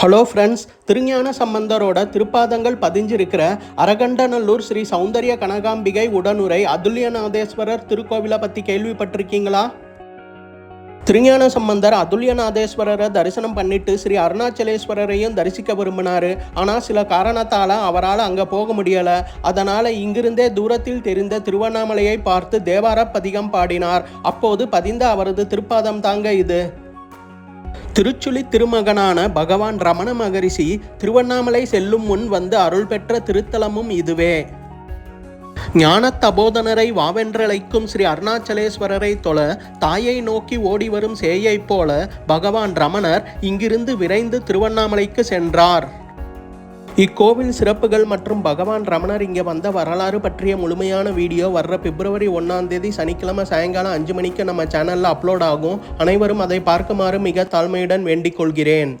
Hello friends திருஞான சம்பந்தரோட திருப்பாதங்கள் பதிஞ்சிருக்கிற அரகண்டநல்லூர் ஸ்ரீ சௌந்தரிய கனகாம்பிகை உடனுரை அதுல்யநாதேஸ்வரர் திருக்கோவிலை பற்றி கேள்விப்பட்டிருக்கீங்களா? திருஞான சம்பந்தர் அதுல்யநாதேஸ்வரரை தரிசனம் பண்ணிட்டு ஸ்ரீ அருணாச்சலேஸ்வரரையும் தரிசிக்க விரும்பினாரு. ஆனால் சில காரணத்தால் அவரால் அங்கே போக முடியலை. அதனால் இங்கிருந்தே தூரத்தில் தெரிந்த திருவண்ணாமலையை பார்த்து தேவார பதிகம் பாடினார். அப்போது பதிந்த அவரது திருப்பாதம் தாங்க இது. திருச்சுழி திருமகனான பகவான் ரமண மகரிஷி திருவண்ணாமலை செல்லும் முன் வந்து அருள் பெற்ற திருத்தலமும் இதுவே. ஞான தபோதனரை வாவென்றழைக்கும் ஸ்ரீ அருணாச்சலேஸ்வரரை தொழ தாயை நோக்கி ஓடி வரும் சேயைப் போல பகவான் ரமணர் இங்கிருந்து விரைந்து திருவண்ணாமலைக்கு சென்றார். இக்கோவில் சிறப்புகள் மற்றும் பகவான் ரமணர் இங்கே வந்த வரலாறு பற்றிய முழுமையான வீடியோ வர்ற பிப்ரவரி ஒன்றாம் தேதி சனிக்கிழமை சாயங்காலம் அஞ்சு மணிக்கு நம்ம சேனலில் அப்லோட் ஆகும். அனைவரும் அதை பார்க்குமாறு மிக தாழ்மையுடன் வேண்டிக் கொள்கிறேன்.